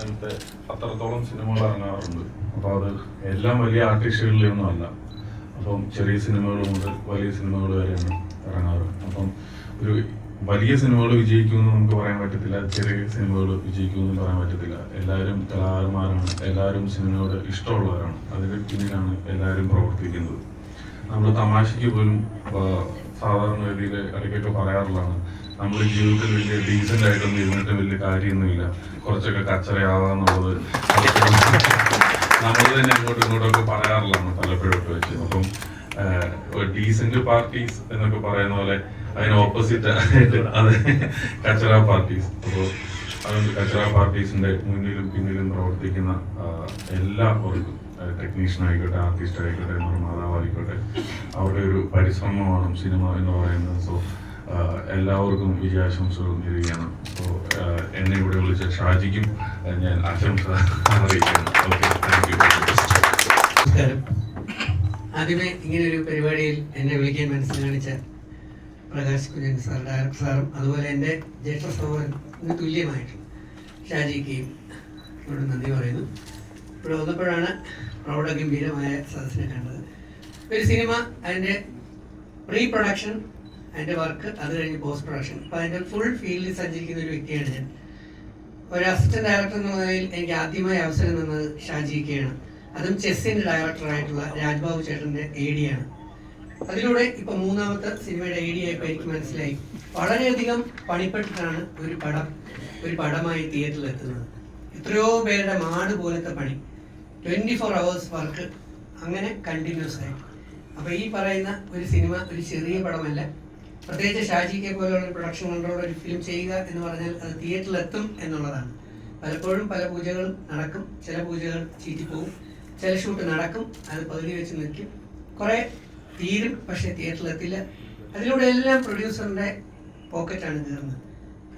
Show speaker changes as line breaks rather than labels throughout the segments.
അങ്ങനത്തെ അത്രത്തോളം സിനിമകൾ ഇറങ്ങാറുണ്ട്. അപ്പോൾ അത് എല്ലാം വലിയ ആർട്ടിസ്റ്റുകളിലൊന്നും അല്ല. അപ്പം ചെറിയ സിനിമകൾ മുതൽ വലിയ സിനിമകൾ വരെയാണ് ഇറങ്ങാറ്. അപ്പം ഒരു വലിയ സിനിമകൾ വിജയിക്കുമെന്ന് നമുക്ക് പറയാൻ പറ്റത്തില്ല. ചെറിയ സിനിമകൾ വിജയിക്കുമെന്ന് പറയാൻ പറ്റത്തില്ല. എല്ലാവരും കലാകാരന്മാരാണ്. എല്ലാവരും സിനിമയോട് ഇഷ്ടമുള്ളവരാണ്. അതിന് പിന്നിലാണ് എല്ലാവരും പ്രവർത്തിക്കുന്നത്. നമ്മൾ തമാശയ്ക്ക് പോലും സാധാരണ രീതിയിൽ ഇടയ്ക്കൊക്കെ പറയാറുള്ളതാണ്. നമ്മുടെ ജീവിതത്തിൽ വലിയ ഡീസന്റ് ആയിട്ടൊന്നും ഇരുന്നിട്ട് വലിയ കാര്യമൊന്നുമില്ല. കുറച്ചൊക്കെ കച്ചറയാവാന്നുള്ളത് നമ്മൾ തന്നെ അങ്ങോട്ടും ഇങ്ങോട്ടൊക്കെ പറയാറുള്ളതാണ് പലപ്പോഴും ഒക്കെ വെച്ച്. അപ്പം ഡീസന്റ് പാർട്ടീസ് എന്നൊക്കെ പറയുന്ന പോലെ അതിന് ഓപ്പോസിറ്റ് അത് കച്ചറ പാർട്ടീസ് അപ്പോൾ അതുകൊണ്ട് കച്ചറ പാർട്ടീസിന്റെ മുന്നിലും പിന്നിലും പ്രവർത്തിക്കുന്ന എല്ലാ എല്ലാവർക്കും ടെക്നീഷ്യൻ ആയിക്കോട്ടെ ആർട്ടിസ്റ്റ് ആയിക്കോട്ടെ നിർമ്മാതാവ് ആയിക്കോട്ടെ അവരുടെ ഒരു പരിശ്രമമാണ് സിനിമ എന്ന് പറയുന്നത്. സോ എല്ലാവർക്കും വിജയാശംസകൾ നേരുകയാണ്. സോ എന്നെ ഇവിടെ വിളിച്ച ഷാജിക്കും ഞാൻ ആശംസ അറിയിക്കുന്നു. ഓക്കെ താങ്ക് യു
ആദ്യമേ ഇങ്ങനെ ഒരു പരിപാടിയിൽ എന്നെ വിളിക്കാൻ മനസ്സിൽ കാണിച്ച പ്രകാശ് കുര്യൻ സാർ ഡയറക്ടർ സാറും അതുപോലെ എന്റെ ജ്യേഷ്ഠ സഹോദരന് തുല്യമായിട്ട് ഷാജിക്കുകയും നന്ദി പറയുന്നു. ഇവിടെ വന്നപ്പോഴാണ് പ്രൗഢഗംഭീരമായ സദസ്സിനെ കണ്ടത്. ഒരു സിനിമ അതിന്റെ പ്രീ പ്രൊഡക്ഷൻ അതിന്റെ വർക്ക് അത് കഴിഞ്ഞ് പോസ്റ്റ് പ്രൊഡക്ഷൻ അപ്പോൾ അതിന്റെ ഫുൾ ഫീൽഡിൽ സഞ്ചരിക്കുന്ന ഒരു വ്യക്തിയാണ് ഞാൻ. ഒരു അസിസ്റ്റന്റ് ഡയറക്ടർ എന്ന നിലയിൽ എനിക്ക് ആദ്യമായി അവസരം തന്നത് ഷാജിക്കയാണ് അതും ചെസ്സിന്റെ ഡയറക്ടറായിട്ടുള്ള രാജ്ബാബു ചേട്ടന്റെ എ ആണ്. അതിലൂടെ ഇപ്പൊ മൂന്നാമത്തെ സിനിമയുടെ ഡി ആയപ്പോൾ എനിക്ക് മനസ്സിലായി. വളരെയധികം പണിപ്പെട്ടിട്ടാണ് ഒരു പടം ഒരു പടമായി തിയേറ്ററിൽ എത്തുന്നത്. എത്രയോ പേരുടെ മാട് പോലത്തെ പണി. ട്വന്റി ഫോർ അവേഴ്സ് വർക്ക് അങ്ങനെ കണ്ടിന്യൂസ് ആയി. അപ്പോൾ ഈ പറയുന്ന ഒരു സിനിമ ഒരു ചെറിയ പടമല്ല. പ്രത്യേകിച്ച് ഷാജിക്കെ പോലെയുള്ള പ്രൊഡക്ഷൻ കൺട്രോൾ ഒരു ഫിലിം ചെയ്യുക എന്ന് പറഞ്ഞാൽ അത് തിയേറ്ററിൽ എത്തും എന്നുള്ളതാണ്. പലപ്പോഴും പല പൂജകളും നടക്കും. ചില പൂജകൾ ചീറ്റിപ്പോവും ചില ഷൂട്ട് നടക്കും. അത് പകുതി വെച്ച് നിൽക്കും കുറെ തീരും പക്ഷേ തിയേറ്ററിൽ എത്തില്ല. അതിലൂടെ എല്ലാം പ്രൊഡ്യൂസറിന്റെ പോക്കറ്റാണ് തീർന്നത്.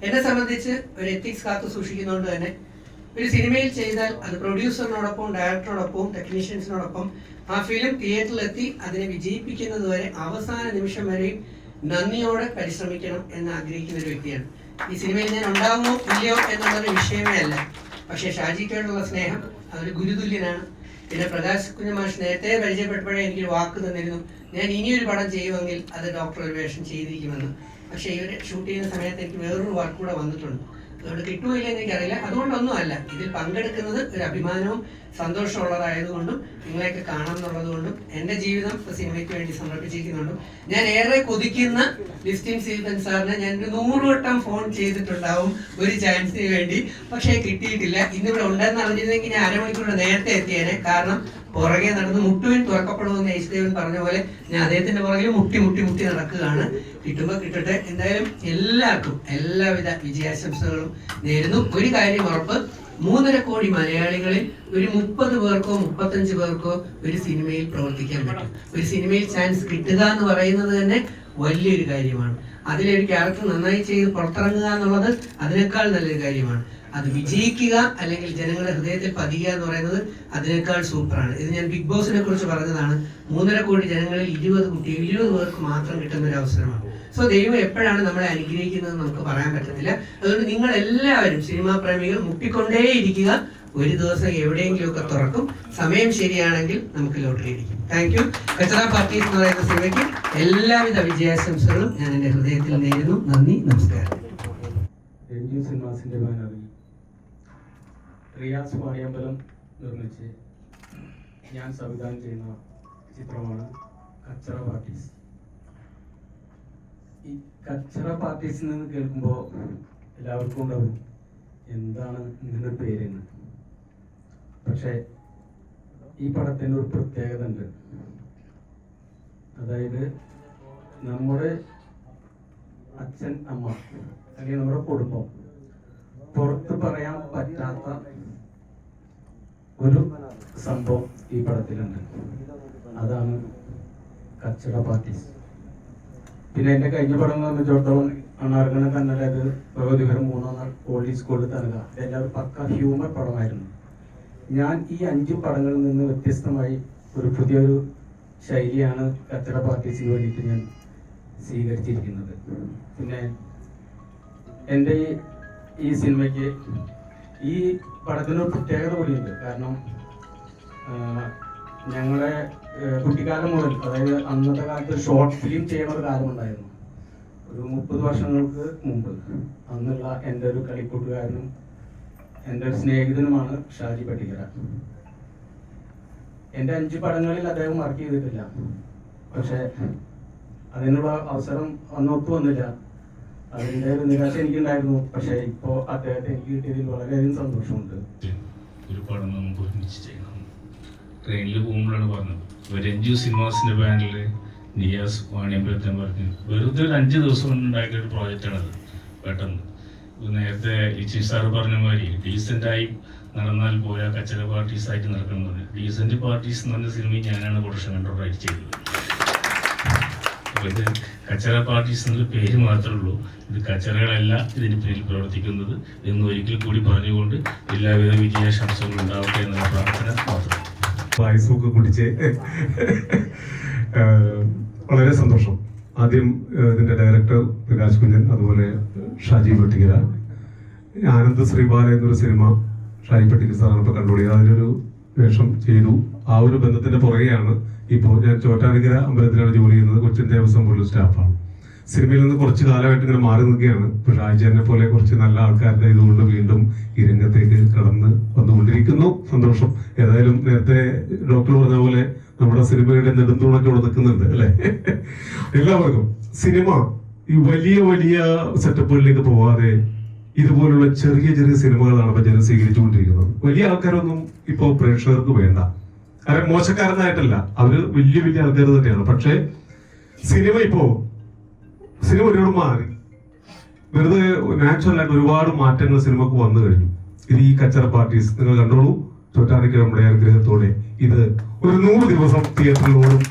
എന്നെ സംബന്ധിച്ച് ഒരു എത്തിക്സ് കാത്തു സൂക്ഷിക്കുന്നതുകൊണ്ട് തന്നെ ഒരു സിനിമയിൽ ചെയ്താൽ അത് പ്രൊഡ്യൂസറിനോടൊപ്പം ഡയറക്ടറോടൊപ്പം ടെക്നീഷ്യൻസിനോടൊപ്പം ആ ഫിലിം തിയേറ്ററിലെത്തി അതിനെ വിജയിപ്പിക്കുന്നത് വരെ അവസാന നിമിഷം വരെയും നന്ദിയോടെ പരിശ്രമിക്കണം എന്ന് ആഗ്രഹിക്കുന്ന ഒരു വ്യക്തിയാണ്. ഈ സിനിമയിൽ ഞാൻ ഉണ്ടാകുമോ ഇല്ലയോ എന്നുള്ളൊരു വിഷയമേ അല്ല. പക്ഷേ ഷാജിക്കോടുള്ള സ്നേഹം അതൊരു ഗുരുതുല്യനാണ്. പിന്നെ പ്രകാശ് കുഞ്ഞമാഷ് നേരത്തെ പരിചയപ്പെട്ടപ്പോഴേ എനിക്കൊരു വാക്ക് തന്നിരുന്നു. ഞാൻ ഇനിയൊരു പടം ചെയ്യുമെങ്കിൽ അത് ഡോക്ടർ ഒരു വേഷം ചെയ്തിരിക്കുമെന്ന്. പക്ഷേ ഇവർ ഷൂട്ട് ചെയ്യുന്ന സമയത്ത് എനിക്ക് വേറൊരു വാക്ക് കൂടെ വന്നിട്ടുണ്ട്. അതുകൊണ്ട് കിട്ടുമോ എനിക്കറിയില്ല. അതുകൊണ്ടൊന്നും അല്ല ഇതിൽ പങ്കെടുക്കുന്നത് ഒരു അഭിമാനവും സന്തോഷമുള്ളതായതുകൊണ്ടും നിങ്ങളെയൊക്കെ കാണാം എന്നുള്ളതുകൊണ്ടും എന്റെ ജീവിതം സിനിമയ്ക്ക് വേണ്ടി സമർപ്പിച്ചിരിക്കുന്നുണ്ടും. ഞാൻ ഏറെ കൊതിക്കുന്ന ലിസ്റ്റിൻ സീതൻ സാറിന് ഞാൻ ഒരു നൂറ് വട്ടം ഫോൺ ചെയ്തിട്ടുണ്ടാവും ഒരു ചാൻസിന് വേണ്ടി. പക്ഷേ കിട്ടിയിട്ടില്ല. ഇന്നിവിടെ ഉണ്ടെന്ന് അറിഞ്ഞിരുന്നെങ്കിൽ ഞാൻ അരമണിക്കൂർ നേരത്തെ എത്തിയേനെ. കാരണം പുറകെ നടന്ന് മുട്ടുവിൻ തുറക്കപ്പെടുമെന്ന് യേശുദേവൻ പറഞ്ഞ പോലെ ഞാൻ അദ്ദേഹത്തിന്റെ പുറകിൽ മുട്ടി മുട്ടി മുട്ടി നടക്കുകയാണ്. കിട്ടുമ്പോൾ കിട്ടട്ടെ. എന്തായാലും എല്ലാവർക്കും എല്ലാവിധ വിജയാശംസകളും നേരുന്നു. ഒരു കാര്യം ഉറപ്പ്. മൂന്നര കോടി മലയാളികളിൽ ഒരു മുപ്പത് പേർക്കോ മുപ്പത്തഞ്ച് പേർക്കോ ഒരു സിനിമയിൽ പ്രവർത്തിക്കാൻ പറ്റും. ഒരു സിനിമയിൽ ചാൻസ് കിട്ടുക എന്ന് പറയുന്നത് തന്നെ വലിയൊരു കാര്യമാണ്. അതിലൊരു ക്യാരക്ടർ നന്നായി ചെയ്ത് പുറത്തിറങ്ങുക എന്നുള്ളത് അതിനേക്കാൾ നല്ലൊരു കാര്യമാണ്. അത് വിജയിക്കുക അല്ലെങ്കിൽ ജനങ്ങളുടെ ഹൃദയത്തിൽ പതിയുക എന്ന് പറയുന്നത് അതിനേക്കാൾ സൂപ്പറാണ്. ഇത് ഞാൻ ബിഗ് ബോസിനെ കുറിച്ച് പറഞ്ഞതാണ്. മൂന്നര കോടി ജനങ്ങളിൽ ഇരുപത് കുട്ടി ഇരുപത് പേർക്ക് മാത്രം കിട്ടുന്ന ഒരു അവസരമാണ്. സോ ദൈവം എപ്പോഴാണ് നമ്മളെ അനുഗ്രഹിക്കുന്നത് നമുക്ക് പറയാൻ പറ്റത്തില്ല. അതുകൊണ്ട് നിങ്ങൾ എല്ലാവരും സിനിമാ പ്രേമികൾ മുട്ടിക്കൊണ്ടേയിരിക്കുക. ഒരു ദിവസം എവിടെയെങ്കിലുമൊക്കെ തുറക്കും. സമയം ശരിയാണെങ്കിൽ നമുക്ക് ലോട്ടറി അടിക്കും. താങ്ക് യു കച്ചറ പാർട്ടി എന്ന് പറയുന്ന സിനിമയ്ക്ക് എല്ലാവിധ വിജയാശംസകളും ഞാൻ എന്റെ ഹൃദയത്തിൽ നേരുന്നു. നന്ദി നമസ്കാരം.
സിനിമാസിന്റെ ബാനറിൽ റിയാസ് വാണിയമ്പലം നിർമ്മിച്ച് ഞാൻ സംവിധാനം ചെയ്യുന്ന ചിത്രമാണ് കച്ചറ പാർട്ടീസ്. ഈ കച്ചറ പാർട്ടീസ് എന്ന് കേൾക്കുമ്പോൾ എല്ലാവർക്കും ഉണ്ടാവും എന്താണ് ഇതിന്റെ പേരെന്ന്. പക്ഷേ ഈ പടത്തിന് ഒരു പ്രത്യേകത ഉണ്ട് അതായത് നമ്മുടെ അച്ഛൻ അമ്മ അല്ലെങ്കിൽ നമ്മുടെ കുടുംബം പുറത്ത് പറയാൻ പറ്റാത്ത ഒരു സംഭവം ഈ പടത്തിലുണ്ട്. അതാണ് കച്ചട പാർട്ടീസ് പിന്നെ എന്റെ കഴിഞ്ഞ പടം സംബന്ധിച്ചിടത്തോളം അണാർഗണ കന്നഡത് ഭഗവതിപുരം മൂന്നാം നാൾ ഓൾഡി സ്കൂളിൽ തനക. എല്ലാവരും പക്ക ഹ്യൂമർ പടമായിരുന്നു. ഞാൻ ഈ അഞ്ച് പടങ്ങളിൽ നിന്ന് വ്യത്യസ്തമായി ഒരു പുതിയൊരു ശൈലിയാണ് കച്ചട പാർട്ടീസിന് വേണ്ടിയിട്ട് ഞാൻ സ്വീകരിച്ചിരിക്കുന്നത്. പിന്നെ എന്റെ ഈ ഈ സിനിമയ്ക്ക് ഈ പടത്തിനൊരു പ്രത്യേകത കൂടിയുണ്ട്. കാരണം ഞങ്ങളെ കുട്ടിക്കാലം മുതൽ അതായത് അന്നത്തെ കാലത്ത് ഷോർട്ട് ഫിലിം ചെയ്യുന്ന ഒരു കാലമുണ്ടായിരുന്നു ഒരു മുപ്പത് വർഷങ്ങൾക്ക് മുമ്പ്. അന്നുള്ള എന്റെ ഒരു കളിക്കൂട്ടുകാരനും എന്റെ ഒരു സ്നേഹിതനുമാണ് ഷാജി പട്ടിക്കര എന്റെ അഞ്ച് പടങ്ങളിൽ അദ്ദേഹം വർക്ക് ചെയ്തിട്ടില്ല. പക്ഷെ അതിനുള്ള അവസരം അന്നൊത്തു വന്നില്ല. അതിന്റെ ഒരു നിരാശ എനിക്കുണ്ടായിരുന്നു. പക്ഷെ ഇപ്പോ അദ്ദേഹത്തെ എനിക്ക് കിട്ടിയതിൽ വളരെയധികം സന്തോഷമുണ്ട്.
ഒരു പടം നമുക്ക് ഒരുമിച്ച് ചെയ്യണം. ട്രെയിനിൽ പോകുമ്പോഴാണ് പറഞ്ഞത്. രഞ്ജു സിനിമാസിന്റെ ബാനറിൽ നിയാസ് വാണിയമ്പലത്തൻ പറഞ്ഞു. വെറുതെ ഒരു അഞ്ച് ദിവസം കൊണ്ട് ഉണ്ടാക്കിയ ഒരു പ്രോജക്റ്റാണത് പെട്ടെന്ന്. നേരത്തെ ഇച്ചി സാറ് പറഞ്ഞ മാതിരി ഡീസന്റായി നടന്നാൽ പോയാൽ കച്ചറ പാർട്ടീസ് ആയിട്ട് നടക്കുന്നത് ഡീസന്റ് പാർട്ടീസ് എന്ന് പറഞ്ഞ സിനിമയും ഞാനാണ് പ്രൊഡക്ഷൻ കൺട്രോളായിട്ട് ചെയ്തത്. ഇത് കച്ചറ പാർട്ടീസ് എന്നൊരു പേര് മാത്രമേ ഉള്ളൂ. ഇത് കച്ചറകളല്ല ഇതിന് പിന്നിൽ പ്രവർത്തിക്കുന്നത് എന്ന് ഒരിക്കൽ കൂടി പറഞ്ഞുകൊണ്ട് എല്ലാവിധ വിജയാശംസകളും ഉണ്ടാവട്ടെ എന്നുള്ള പ്രാർത്ഥന മാത്രം.
പായസമൊക്കെ കുടിച്ച് വളരെ സന്തോഷം. ആദ്യം ഇതിന്റെ ഡയറക്ടർ പ്രകാശ് കുഞ്ഞൻ അതുപോലെ ഷാജി പട്ടിക്കര ആനന്ദ് ശ്രീബാല എന്നൊരു സിനിമ ഷാജി പട്ടിക്കർ സാറാണ് ഇപ്പോൾ കണ്ടുപിടിക്കുക അതിലൊരു വേഷം ചെയ്തു. ആ ഒരു ബന്ധത്തിന്റെ പുറകെയാണ് ഇപ്പോൾ ഞാൻ ചോറ്റാനിക്കര അമ്പലത്തിലാണ് ജോലി ചെയ്യുന്നത്. കൊച്ചിൻ ദേവസ്വം പോലുള്ള സ്റ്റാഫാണ്. സിനിമയിൽ നിന്ന് കുറച്ച് കാലമായിട്ട് ഇങ്ങനെ മാറി നിൽക്കുകയാണ്. ഇപ്പോൾ പോലെ കുറച്ച് നല്ല ആൾക്കാരുടെ ഇതുകൊണ്ട് വീണ്ടും ഈ രംഗത്തേക്ക് കടന്ന് വന്നുകൊണ്ടിരിക്കുന്നു. സന്തോഷം. ഏതായാലും നേരത്തെ ഡോക്ടർ പറഞ്ഞ പോലെ നമ്മുടെ സിനിമയുടെ നെടുന്തൂണൊക്കെ ഇവിടെ നിൽക്കുന്നുണ്ട് അല്ലെ? എല്ലാവർക്കും സിനിമ ഈ വലിയ വലിയ സെറ്റപ്പുകളിലേക്ക് പോവാതെ ഇതുപോലുള്ള ചെറിയ ചെറിയ സിനിമകളാണ് ഇപ്പൊ ജനം സ്വീകരിച്ചുകൊണ്ടിരിക്കുന്നത്. വലിയ ആൾക്കാരൊന്നും ഇപ്പോ പ്രേക്ഷകർക്ക് വേണ്ട. കാരണം മോശക്കാരനായിട്ടല്ല. അവർ വലിയ വലിയ ആൾക്കാർ തന്നെയാണ്. പക്ഷേ സിനിമ ഇപ്പോ സിനിമ ഒരുപാട് മാറി. വെറുതെ നാച്ചുറൽ ആയിട്ട് ഒരുപാട് മാറ്റങ്ങൾ സിനിമക്ക് വന്നു കഴിഞ്ഞു. ഇത് ഈ കച്ചറ പാർട്ടീസ് നിങ്ങൾ കണ്ടോളൂ. ചോറ്റാനിക്ക് നമ്മുടെ അനുഗ്രഹത്തോടെ ഇത് ഒരു നൂറ് ദിവസം തിയേറ്ററിലോടും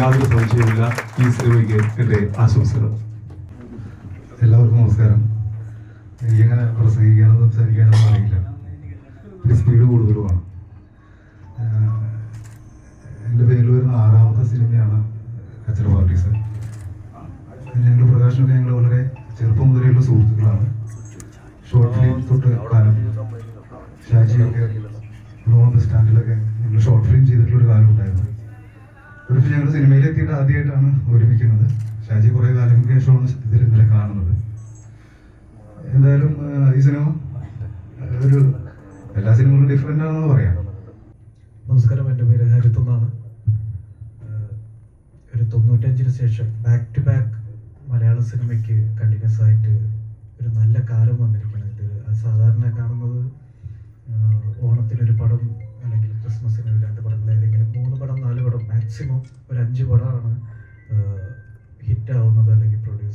യാതൊരു സംശയമില്ല ഈ സിനിമയ്ക്ക് എന്റെ ആശംസകൾ.
എല്ലാവർക്കും നമസ്കാരം. എനിക്കങ്ങനെ പ്രസംഗിക്കാനോ സംസാരിക്കാനോ അറിയില്ല. സ്പീഡ് കൂടുതലുമാണ് സിനിമയിൽ ആദ്യമായിട്ടാണ് ഒരുമിക്കുന്നത്. ഷാജി കുറേ കാലങ്ങൾക്ക് ശേഷമാണ് സത്യത്തിൽ ഇന്നലെ കാണുന്നത്. എന്തായാലും ഈ സിനിമ ഒരു എല്ലാ സിനിമകളും ഡിഫറെന്റ് ആണെന്ന് പറയാം.
നമസ്കാരം എന്റെ പേര് ഹരിത്ത് എന്നാണ്. ഒരു തൊണ്ണൂറ്റഞ്ചിന് ശേഷം ബാക്ക് ടു ബാക്ക് മലയാള സിനിമയ്ക്ക് കണ്ടിന്യൂസ് ആയിട്ട് ഒരു നല്ല കാലം വന്നിരിക്കുകയാണ്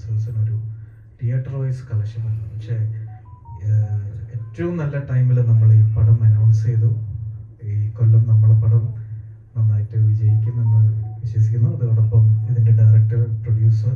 പ്രൊഡ്യൂസേഴ്സിനൊരു തിയേറ്റർ വൈസ് കളക്ഷൻ വന്നു. പക്ഷേ ഏറ്റവും നല്ല ടൈമിൽ നമ്മൾ ഈ പടം അനൗൺസ് ചെയ്തു. ഈ കൊല്ലം നമ്മളെ പടം നന്നായിട്ട് വിജയിക്കുമെന്ന് വിശ്വസിക്കുന്നു. അതോടൊപ്പം ഇതിന്റെ ഡയറക്ടർ പ്രൊഡ്യൂസർ